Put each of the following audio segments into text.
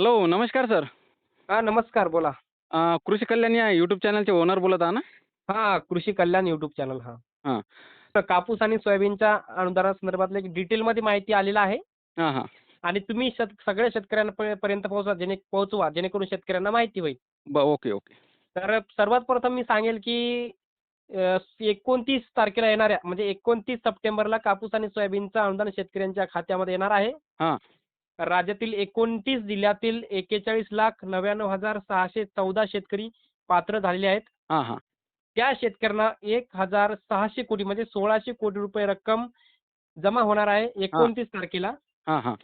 Hello नमस्कार sir. हा नमस्कार बोला. अ, कृषी कल्याण या यूट्यूब चॅनलचे ओनर बोलत आहा ना? हा कृषी कल्याण युट्यूब चॅनल हा. हां. तर कापूस आणि सोयाबीनच्या अनुदानासंदर्भातली एक डिटेलमध्ये माहिती आलेला आहे. हां हां. आणि तुम्ही शेत सगळ्या शेतकऱ्यांपर्यंत पोहोचवा जेणे पोहोचवा जेणेकरून शेतकऱ्यांना माहिती होईल. ब ओके ओके. तर सर्वात प्रथम मी सांगेल की एकोणतीस तारखेला येणाऱ्या म्हणजे एकोणतीस सप्टेंबरला कापूस आणि सोयाबीनचं अनुदान शेतकऱ्यांच्या खात्यामध्ये येणार आहे. हां. राज्यातील एकोणतीस जिल्ह्यातील एक्केचाळीस लाख नव्याण्णव हजार सहाशे चौदा शेतकरी पात्र झालेले आहेत. हां हां. त्या शेतकऱ्यांना एक हजार सहाशे कोटी म्हणजे सोळाशे कोटी रुपये रक्कम जमा होणार आहे एकोणतीस तारखेला. हां हां.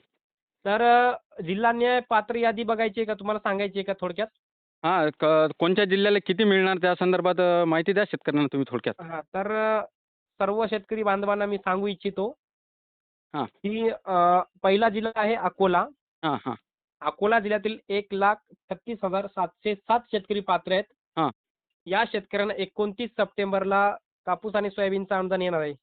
तर जिल्हा न्याय पात्र यादी बघायची आहे का? तुम्हाला सांगायची आहे का थोडक्यात? हां कोणत्या जिल्ह्याला किती मिळणार त्या संदर्भात माहिती द्या शेतकऱ्यांना तुम्ही थोडक्यात. हा तर सर्व शेतकरी बांधवांना मी सांगू इच्छितो की पहिला जिल्हा आहे अकोला. हां हां. अकोला जिल्ह्यातील एक लाख छत्तीस हजार सातशे सात शेतकरी पात्र आहेत. हां. या शेतकऱ्यांना एकोणतीस सप्टेंबरला कापूस आणि सोयाबीनचं अनुदान येणार आहे.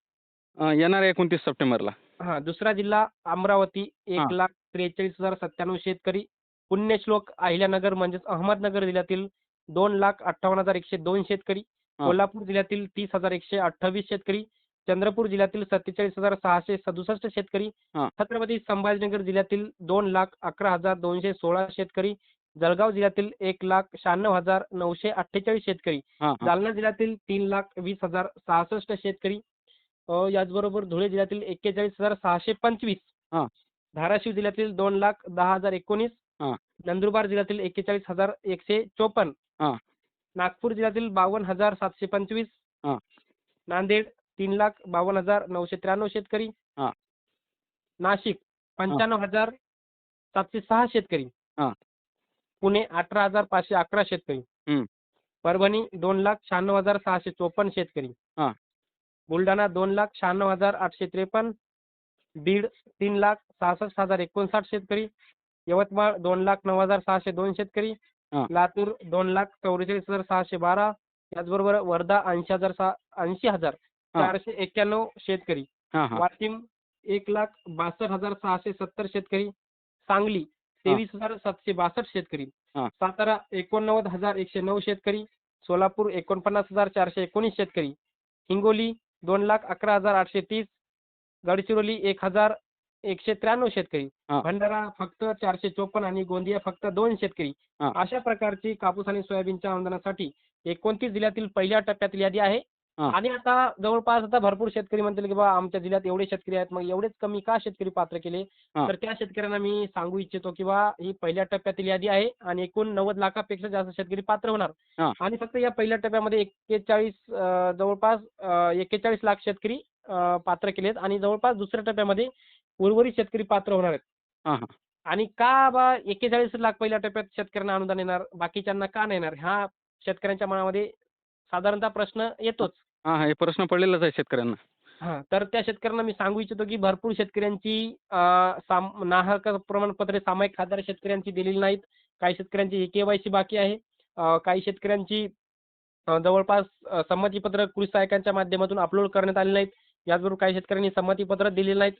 येणार एकोणतीस सप्टेंबरला. हा दुसरा जिल्हा अमरावती एक लाख त्रेचाळीस हजार सत्त्याण्णव शेतकरी. पुण्यश्लोक अहिल्यानगर म्हणजेच अहमदनगर जिल्ह्यातील दोन लाख अठ्ठावन्न हजार एकशे दोन शेतकरी. कोल्हापूर जिल्ह्यातील तीस हजार एकशे अठ्ठावीस शेतकरी. चंद्रपूर जिल्ह्यातील सत्तेचाळीस हजार सहाशे सदुसष्ट शेतकरी छत्रपती संभाजीनगर जिल्ह्यातील दोन लाख अकरा हजार दोनशे सोळा शेतकरी जळगाव जिल्ह्यातील एक लाख शहाण्णव हजार नऊशे अठ्ठेचाळीस शेतकरी जालना जिल्ह्यातील तीन लाख वीस हजार सहासष्ट शेतकरी याचबरोबर धुळे जिल्ह्यातील एक्केचाळीस हजार सहाशे पंचवीस धाराशिव जिल्ह्यातील दोन लाख दहा हजार एकोणीस नंदुरबार जिल्ह्यातील एक्केचाळीस हजार एकशे चोपन्न नागपूर जिल्ह्यातील बावन्न हजार सातशे पंचवीस नांदेड तीन लाख बावन्न हजार नऊशे त्र्याण्णव शेतकरी. हां. नाशिक पंच्याण्णव हजार सातशे सहा शेतकरी. हां. पुणे अठरा हजार पाचशे अकरा शेतकरी. परभणी दोन लाख शहाण्णव हजार सहाशे चोपन्न शेतकरी. हां. बुलढाणा दोन लाख शहाण्णव हजार आठशे त्रेपन्न. बीड तीन लाख सहासष्ट हजार एकोणसाठ शेतकरी. यवतमाळ दोन लाख नऊ हजार सहाशे दोन शेतकरी. हां. लातूर दोन लाख चौवेचाळीस हजार सहाशे बारा. त्याचबरोबर वर्धा ऐंशी हजार सहा ऐंशी हजार चारशे एक्क्याण्णव शेतकरी. हां हां. वाशिम एक लाख बासष्ट हजार सहाशे सत्तर शेतकरी. सांगली तेवीस हजार सातशे बासष्ट शेतकरी. हां. सातारा एकोणनव्वद हजार एकशे नऊ शेतकरी. सोलापूर एकोणपन्नास हजार चारशे एकोणीस शेतकरी. हिंगोली दोन लाख अकरा हजार आठशे तीस. गडचिरोली एक हजार एकशे त्र्याण्णव शेतकरी. भंडारा फक्त चारशे चोपन्न आणि गोंदिया फक्त दोन शेतकरी. अशा प्रकारची कापूस आणि सोयाबीनच्या अनुदानासाठी एकोणतीस जिल्ह्यातील पहिल्या टप्प्यातील यादी आहे. आणि आता जवळपास आता भरपूर शेतकरी म्हणतील की बा आमच्या जिल्ह्यात एवढे शेतकरी आहेत मग एवढेच कमी का शेतकरी पात्र केले? हां. तर त्या शेतकऱ्यांना मी सांगू इच्छितो की बा ही पहिल्या टप्प्यातील यादी आहे आणि एकूण नव्वद लाखापेक्षा जास्त शेतकरी पात्र होणार. आणि फक्त या पहिल्या टप्प्यामध्ये एक्केचाळीस अं, जवळपास एक्केचाळीस लाख शेतकरी अं, पात्र केलेत आणि जवळपास दुसऱ्या टप्प्यामध्ये उर्वरित शेतकरी पात्र होणार आहेत. हां हां. आणि का बा एक्केचाळीस लाख पहिल्या टप्प्यात शेतकऱ्यांना अनुदान येणार बाकीच्यांना का नाही येणार? हा शेतकऱ्यांच्या मनामध्ये साधारणतः प्रश्न येतोच. हां हां हे प्रश्न पडलेलाच आहे शेतकऱ्यांना. हां तर त्या शेतकऱ्यांना मी सांगू इच्छितो की भरपूर शेतकऱ्यांची नाहक प्रमाणपत्रे सामायिक खात्यावर शेतकऱ्यांची दिलेली नाहीत. काही शेतकऱ्यांची के वाय सी बाकी आहे. काही शेतकऱ्यांची जवळपास संमतीपत्र कृषी सहायकांच्या माध्यमातून अपलोड करण्यात आले नाहीत. याचबरोबर काही शेतकऱ्यांनी संमतीपत्र दिलेली नाहीत.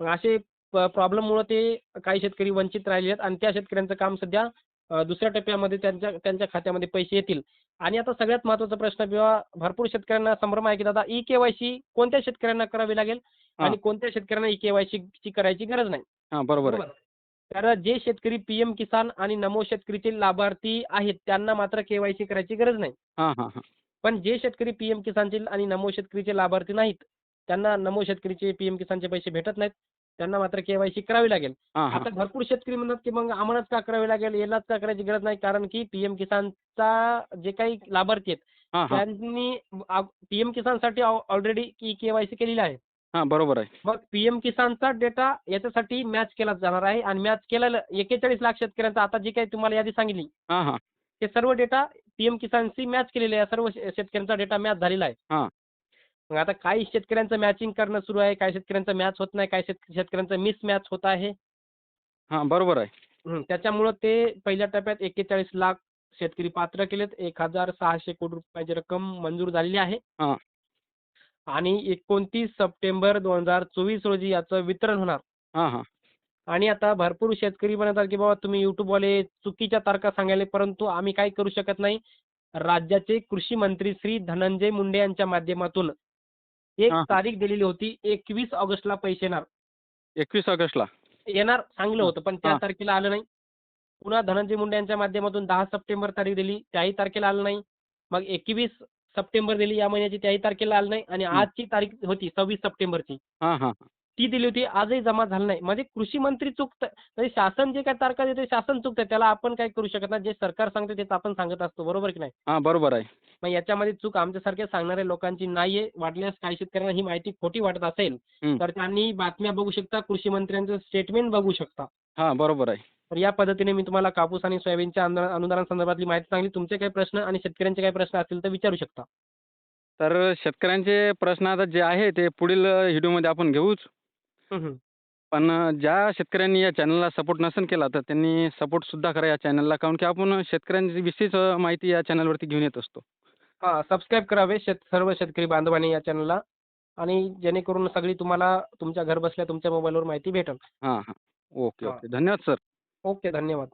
मग असे प्रॉब्लेममुळे ते काही शेतकरी वंचित राहिले आहेत आणि त्या शेतकऱ्यांचं काम सध्या दुसऱ्या टप्प्यामध्ये त्यांच्या त्यांच्या खात्यामध्ये पैसे येतील. आणि आता सगळ्यात महत्त्वाचा प्रश्न किंवा भरपूर शेतकऱ्यांना संभ्रम आहे की दादा ई के वाय सी कोणत्या शेतकऱ्यांना करावी लागेल? आणि कोणत्या शेतकऱ्यांना ई के वाय सी करायची गरज नाही. हां बरोबर तर जे शेतकरी पीएम किसान आणि नमो शेतकरीचे लाभार्थी आहेत त्यांना मात्र केवायसी करायची गरज नाही. पण जे शेतकरी पीएम किसानचे आणि नमो शेतकरीचे लाभार्थी नाहीत त्यांना नमो शेतकरीचे पीएम किसानचे पैसे भेटत नाहीत. त्यांना मात्र केवायसी करावी लागेल. आता भरपूर शेतकरी म्हणतात की मग आम्हालाच का करावी लागेल? यालाच का करायची गरज नाही? कारण की पीएम किसानचा जे काही लाभार्थी आहेत त्यांनी पीएम किसानसाठी ऑलरेडी की केवायसी केलेली आहे. हां बरोबर आहे. मग पीएम किसानचा डेटा याच्यासाठी मॅच केला जाणार आहे आणि मॅच केलेलं एक्केचाळीस लाख शेतकऱ्यांचा आता जी काही तुम्हाला यादी सांगितली ते सर्व डेटा पीएम किसानशी मॅच केलेले आहे सर्व शेतकऱ्यांचा डेटा मॅच झालेला आहे. मग आता काही शेतकऱ्यांचं मॅचिंग करणं सुरू आहे काही शेतकऱ्यांचं मॅच होत नाही काही शेत शेतकऱ्यांचं मिस मॅच होत आहे. हां बरोबर आहे. हं, त्याच्यामुळं ते पहिल्या टप्प्यात एक्केचाळीस लाख शेतकरी पात्र केलेत. एक हजार सहाशे कोटी रुपयाची रक्कम मंजूर झालेली आहे. हां. आणि एकोणतीस सप्टेंबर दोन हजार चोवीस रोजी याचं वितरण होणार. हां हां. आणि आता भरपूर शेतकरी म्हणतात की बाबा तुम्ही युट्यूबवाले चुकीच्या तारखा सांगायले परंतु आम्ही काही करू शकत नाही. राज्याचे कृषी मंत्री श्री धनंजय मुंडे यांच्या माध्यमातून एक हा. तारीख दिलेली होती एकवीस ऑगस्टला पैसे येणार एकवीस ऑगस्टला येणार चांगलं होतं पण त्या हा. तारखेला आलं नाही पुन्हा धनंजय मुंडे यांच्या माध्यमातून दहा सप्टेंबर तारीख दिली त्याही तारखेला आलं नाही मग एकवीस सप्टेंबर दिली या महिन्याची त्याही तारखेला आलं नाही आणि हं. आजची तारीख होती सव्वीस सप्टेंबरची हां हां ती दिली होती आजही जमा झालं नाही. म्हणजे कृषी मंत्री चुकतं म्हणजे शासन जे काय तारखा देते शासन चुकतं त्याला आपण काय करू शकत नाही. जे सरकार सांगते तेच आपण सांगत असतो. बरोबर की नाही? हां बरोबर आहे. मग याच्यामध्ये चूक आमच्यासारख्या सांगणाऱ्या लोकांची नाहीये. वाटल्यास काही शेतकऱ्यांना ही माहिती खोटी वाटत असेल. तर त्यांनी बातम्या बघू शकता कृषी मंत्र्यांचं स्टेटमेंट बघू शकता. हां बरोबर आहे. तर या पद्धतीने मी तुम्हाला कापूस आणि सोयाबीनच्या अनुदान अनुदानासंदर्भातली माहिती सांगली. तुमचे काही प्रश्न आणि शेतकऱ्यांचे काही प्रश्न असतील तर विचारू शकता. तर शेतकऱ्यांचे प्रश्न आता जे आहे ते पुढील व्हिडिओमध्ये आपण घेऊच. हं, हं. पण ज्या शेतकऱ्यांनी या चॅनलला सपोर्ट नसेल केला तर त्यांनी सपोर्टसुद्धा करा या चॅनलला काऊन की आपण शेतकऱ्यांविषयीच माहिती या चॅनलवरती घेऊन येत असतो. हा सबस्क्राईब करावे शेत सर्व शेतकरी बांधवांनी या चॅनलला आणि जेणेकरून सगळी तुम्हाला तुमच्या घर बसल्या तुमच्या मोबाईलवर माहिती भेटेल. हां हां. ओके हां. ओके. धन्यवाद सर. ओके धन्यवाद.